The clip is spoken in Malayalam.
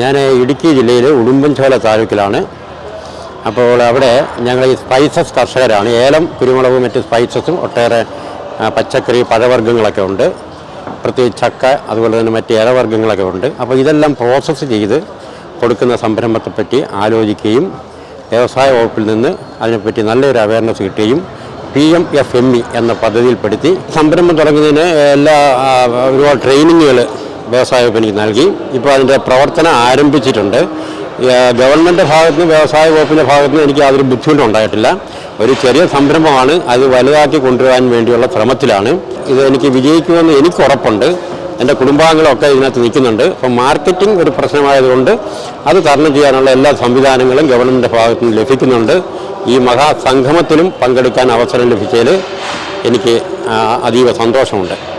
ഞാൻ ഇടുക്കി ജില്ലയിലെ ഉടുമ്പൻചോല താലൂക്കിലാണ്. അപ്പോൾ അവിടെ ഞങ്ങൾ ഈ സ്പൈസസ് കർഷകരാണ്. ഏലം കുരുമുളകും മറ്റ് സ്പൈസസും ഒട്ടേറെ പച്ചക്കറി പഴവർഗങ്ങളൊക്കെ ഉണ്ട്. പ്രത്യേകിച്ച് ചക്ക അതുപോലെ തന്നെ മറ്റ് ഇലവർഗങ്ങളൊക്കെ ഉണ്ട്. അപ്പോൾ ഇതെല്ലാം പ്രോസസ്സ് ചെയ്ത് കൊടുക്കുന്ന സംരംഭത്തെപ്പറ്റി ആലോചിക്കുകയും വ്യവസായ വകുപ്പിൽ നിന്ന് അതിനെപ്പറ്റി നല്ലൊരു അവയർനെസ് കിട്ടുകയും P M F M E എന്ന പദ്ധതിയിൽപ്പെടുത്തി സംരംഭം തുടങ്ങുന്നതിന് എല്ലാ ഒരുപാട് ട്രെയിനിങ്ങുകൾ വ്യവസായ എനിക്ക് നൽകി. ഇപ്പോൾ അതിന്റെ പ്രവർത്തനം ആരംഭിച്ചിട്ടുണ്ട്. ഗവൺമെന്റ് ഭാഗത്ത് നിന്ന് വ്യവസായ വകുപ്പിന്റെ ഭാഗത്ത് നിന്ന് എനിക്ക് യാതൊരു ബുദ്ധിമുട്ടും ഉണ്ടായിട്ടില്ല. ഒരു ചെറിയ സംരംഭമാണ്. അത് വലുതാക്കി കൊണ്ടുവരാൻ വേണ്ടിയുള്ള ശ്രമത്തിലാണ്. ഇത് എനിക്ക് വിജയിക്കുമെന്ന് എനിക്ക് ഉറപ്പുണ്ട്. എന്റെ കുടുംബാംഗങ്ങളൊക്കെ ഇതിനകത്ത് നിൽക്കുന്നുണ്ട്. അപ്പം മാർക്കറ്റിംഗ് ഒരു പ്രശ്നമായതുകൊണ്ട് അത് തരണം ചെയ്യാനുള്ള എല്ലാ സംവിധാനങ്ങളും ഗവൺമെന്റിന്റെ ഭാഗത്ത് നിന്ന് ലഭിക്കുന്നുണ്ട്. ഈ മഹാസംഗമത്തിലും പങ്കെടുക്കാൻ അവസരം ലഭിച്ചതിൽ എനിക്ക് അതീവ സന്തോഷമുണ്ട്.